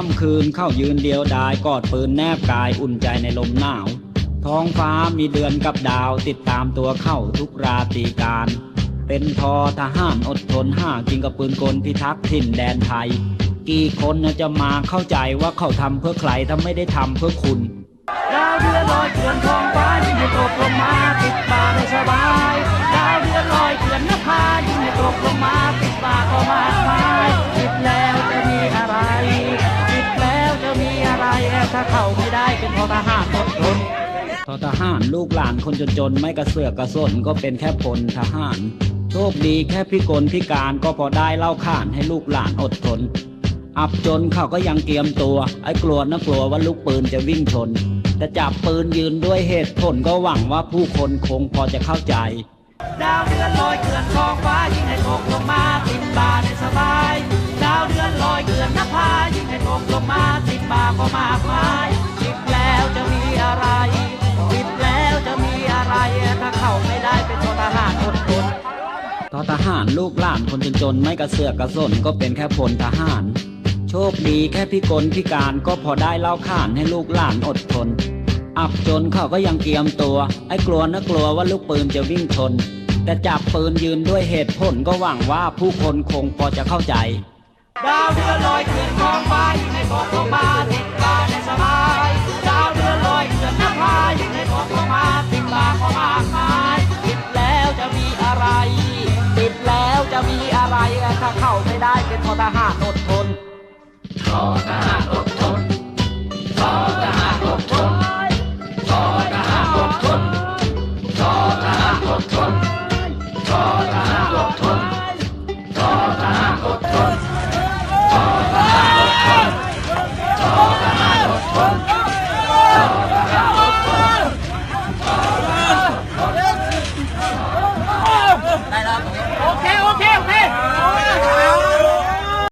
ค่ำคืนเข้ายืนเดียวดายกอดปืนแนบกายอุ่นใจในลมหนาว ท้องฟ้ามีเดือนกับดาวติดตามตัวเข้าทุกราตรีการ เป็นทอทหารอดทนห้ากินกับปืนกลพิทักษ์ถิ่นแดนไทย กี่คนจะมาเข้าใจว่าเขาทำเพื่อใครถ้าไม่ได้ทำเพื่อคุณดาวเดือนลอยเกลื่อนท้องฟ้ายิ่งตกลงมาติดตาให้สบาย ทอทหารลูกหลานคนจนๆไม่กระเสือกกระสนก็เป็นแค่พลทหาร โชคดีแค่พิกลพิการก็พอได้เล่าข่านให้ลูกหลานอดทน อับจนเขาก็ยังเตรียมตัว ไอ้กลัวนะกลัวว่าลูกปืนจะวิ่งชนแต่จับปืนยืนด้วยเหตุผลก็หวังว่าผู้คนคงพอจะเข้าใจ ดาวเดือนลอยเกลื่อนท้องฟ้ายิ่งให้ตกลงมาติดบาในสบาย ดาวเดือนลอยเกลื่อนนภายิ่งให้ตกลงมาติดบาก็มากมาย ทหารลูกหลานคนจนๆไม่กระเสือกกระสนก็เป็นแค่พลทหาร โชคดีแค่พิกลพิการก็พอได้เล่าข่านให้ลูกหลานอดทน อับจนเขาก็ยังเกียมตัว ไอ้กลัวนะกลัวว่าลูกปืนจะวิ่งชน แต่จับปืนยืนด้วยเหตุผลก็หวังว่าผู้คนคงพอจะเข้าใจ ดาว ถ้าเข้าไม่ได้เป็นทอทหารอดทนทอทหารอดทนทอทหารอดทนทอทหารอดทนทอทหารอดทนทอทหารอดทนทอทหารอดทนทอทหารอดทนทอทหารอดทนาอดทนโอเคโอเค